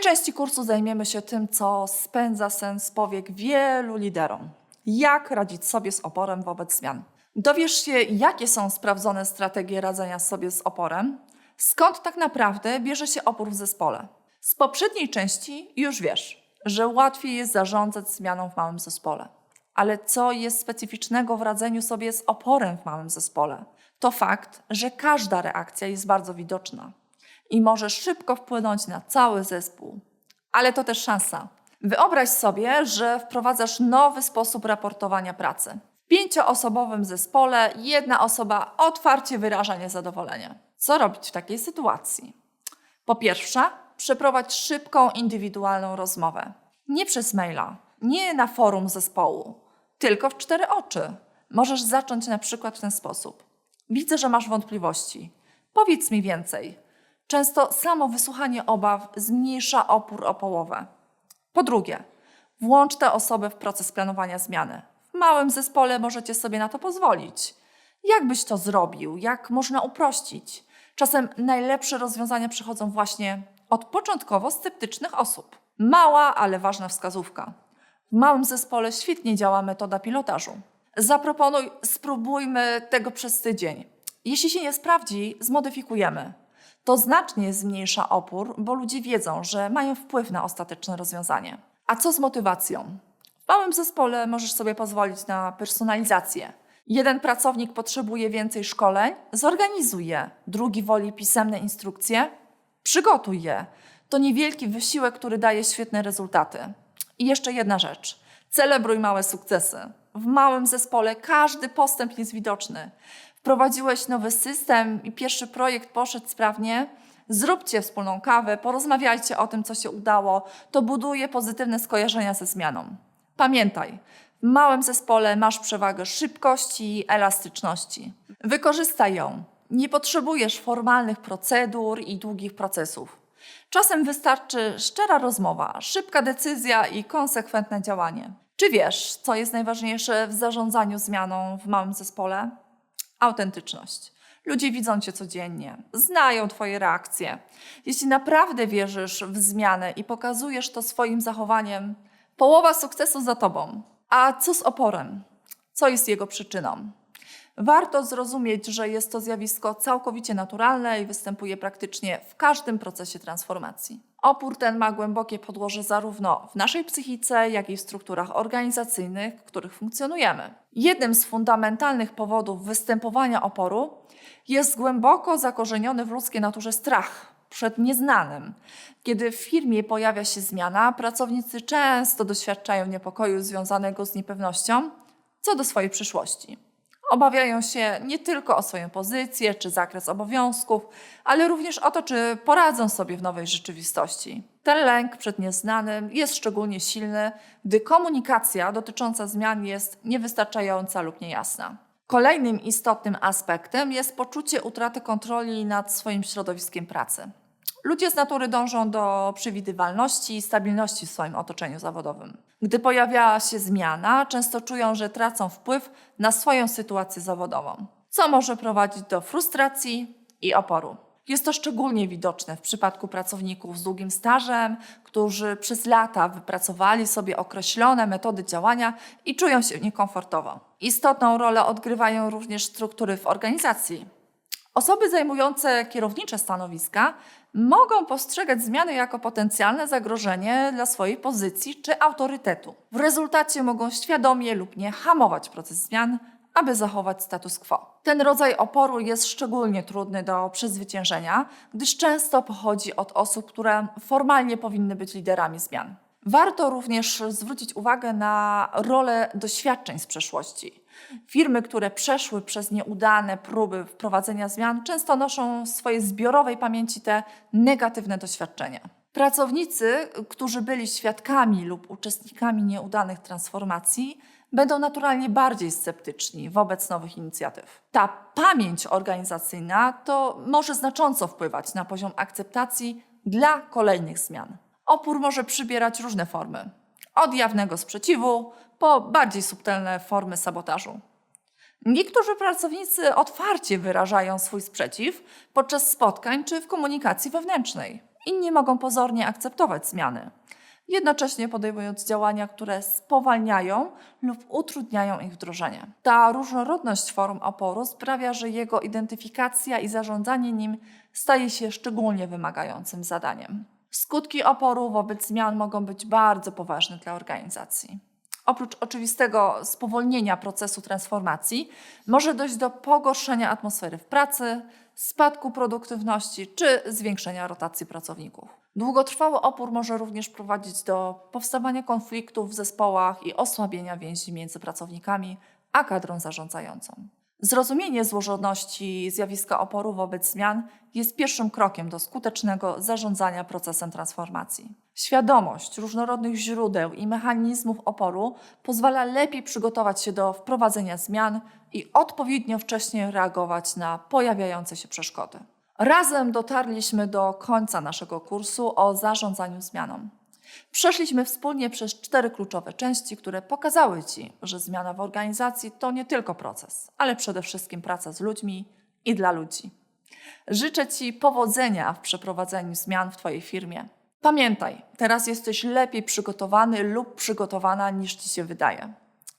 tej części kursu zajmiemy się tym, co spędza sens powiek wielu liderom. Jak radzić sobie z oporem wobec zmian. Dowiesz się, jakie są sprawdzone strategie radzenia sobie z oporem, skąd tak naprawdę bierze się opór w zespole. Z poprzedniej części już wiesz, że łatwiej jest zarządzać zmianą w małym zespole. Ale co jest specyficznego w radzeniu sobie z oporem w małym zespole? To fakt, że każda reakcja jest bardzo widoczna i może szybko wpłynąć na cały zespół. Ale to też szansa. Wyobraź sobie, że wprowadzasz nowy sposób raportowania pracy. W pięcioosobowym zespole jedna osoba otwarcie wyraża niezadowolenie. Co robić w takiej sytuacji? Po pierwsze, przeprowadź szybką, indywidualną rozmowę. Nie przez maila, nie na forum zespołu, tylko w cztery oczy. Możesz zacząć na przykład w ten sposób. Widzę, że masz wątpliwości. Powiedz mi więcej. Często samo wysłuchanie obaw zmniejsza opór o połowę. Po drugie, włącz tę osobę w proces planowania zmiany. W małym zespole możecie sobie na to pozwolić. Jak byś to zrobił? Jak można uprościć? Czasem najlepsze rozwiązania przychodzą właśnie od początkowo sceptycznych osób. Mała, ale ważna wskazówka. W małym zespole świetnie działa metoda pilotażu. Zaproponuj, spróbujmy tego przez tydzień. Jeśli się nie sprawdzi, zmodyfikujemy. To znacznie zmniejsza opór, bo ludzie wiedzą, że mają wpływ na ostateczne rozwiązanie. A co z motywacją? W małym zespole możesz sobie pozwolić na personalizację. Jeden pracownik potrzebuje więcej szkoleń, zorganizuj je. Drugi woli pisemne instrukcje, przygotuj je. To niewielki wysiłek, który daje świetne rezultaty. I jeszcze jedna rzecz. Celebruj małe sukcesy. W małym zespole każdy postęp jest widoczny. Wprowadziłeś nowy system i pierwszy projekt poszedł sprawnie. Zróbcie wspólną kawę, porozmawiajcie o tym, co się udało. To buduje pozytywne skojarzenia ze zmianą. Pamiętaj, w małym zespole masz przewagę szybkości i elastyczności. Wykorzystaj ją. Nie potrzebujesz formalnych procedur i długich procesów. Czasem wystarczy szczera rozmowa, szybka decyzja i konsekwentne działanie. Czy wiesz, co jest najważniejsze w zarządzaniu zmianą w małym zespole? Autentyczność. Ludzie widzą cię codziennie, znają twoje reakcje. Jeśli naprawdę wierzysz w zmianę i pokazujesz to swoim zachowaniem, połowa sukcesu za tobą. A co z oporem? Co jest jego przyczyną? Warto zrozumieć, że jest to zjawisko całkowicie naturalne i występuje praktycznie w każdym procesie transformacji. Opór ten ma głębokie podłoże zarówno w naszej psychice, jak i w strukturach organizacyjnych, w których funkcjonujemy. Jednym z fundamentalnych powodów występowania oporu jest głęboko zakorzeniony w ludzkiej naturze strach przed nieznanym. Kiedy w firmie pojawia się zmiana, pracownicy często doświadczają niepokoju związanego z niepewnością co do swojej przyszłości. Obawiają się nie tylko o swoją pozycję czy zakres obowiązków, ale również o to, czy poradzą sobie w nowej rzeczywistości. Ten lęk przed nieznanym jest szczególnie silny, gdy komunikacja dotycząca zmian jest niewystarczająca lub niejasna. Kolejnym istotnym aspektem jest poczucie utraty kontroli nad swoim środowiskiem pracy. Ludzie z natury dążą do przewidywalności i stabilności w swoim otoczeniu zawodowym. Gdy pojawia się zmiana, często czują, że tracą wpływ na swoją sytuację zawodową, co może prowadzić do frustracji i oporu. Jest to szczególnie widoczne w przypadku pracowników z długim stażem, którzy przez lata wypracowali sobie określone metody działania i czują się niekomfortowo. Istotną rolę odgrywają również struktury w organizacji. Osoby zajmujące kierownicze stanowiska mogą postrzegać zmiany jako potencjalne zagrożenie dla swojej pozycji czy autorytetu. W rezultacie mogą świadomie lub nie hamować proces zmian, aby zachować status quo. Ten rodzaj oporu jest szczególnie trudny do przezwyciężenia, gdyż często pochodzi od osób, które formalnie powinny być liderami zmian. Warto również zwrócić uwagę na rolę doświadczeń z przeszłości. Firmy, które przeszły przez nieudane próby wprowadzenia zmian, często noszą w swojej zbiorowej pamięci te negatywne doświadczenia. Pracownicy, którzy byli świadkami lub uczestnikami nieudanych transformacji, będą naturalnie bardziej sceptyczni wobec nowych inicjatyw. Ta pamięć organizacyjna to może znacząco wpływać na poziom akceptacji dla kolejnych zmian. Opór może przybierać różne formy. Od jawnego sprzeciwu po bardziej subtelne formy sabotażu. Niektórzy pracownicy otwarcie wyrażają swój sprzeciw podczas spotkań czy w komunikacji wewnętrznej. inni mogą pozornie akceptować zmiany, jednocześnie podejmując działania, które spowalniają lub utrudniają ich wdrożenie. Ta różnorodność form oporu sprawia, że jego identyfikacja i zarządzanie nim staje się szczególnie wymagającym zadaniem. Skutki oporu wobec zmian mogą być bardzo poważne dla organizacji. Oprócz oczywistego spowolnienia procesu transformacji, może dojść do pogorszenia atmosfery w pracy, spadku produktywności czy zwiększenia rotacji pracowników. Długotrwały opór może również prowadzić do powstawania konfliktów w zespołach i osłabienia więzi między pracownikami a kadrą zarządzającą. Zrozumienie złożoności zjawiska oporu wobec zmian jest pierwszym krokiem do skutecznego zarządzania procesem transformacji. Świadomość różnorodnych źródeł i mechanizmów oporu pozwala lepiej przygotować się do wprowadzenia zmian i odpowiednio wcześnie reagować na pojawiające się przeszkody. Razem dotarliśmy do końca naszego kursu o zarządzaniu zmianą. Przeszliśmy wspólnie przez cztery kluczowe części, które pokazały Ci, że zmiana w organizacji to nie tylko proces, ale przede wszystkim praca z ludźmi i dla ludzi. Życzę Ci powodzenia w przeprowadzeniu zmian w Twojej firmie. Pamiętaj, teraz jesteś lepiej przygotowany lub przygotowana niż Ci się wydaje.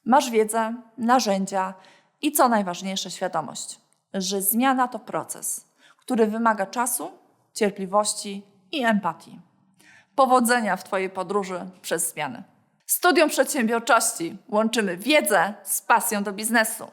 Masz wiedzę, narzędzia i co najważniejsze, świadomość, że zmiana to proces, który wymaga czasu, cierpliwości i empatii. Powodzenia w Twojej podróży przez zmiany. Studium Przedsiębiorczości łączymy wiedzę z pasją do biznesu.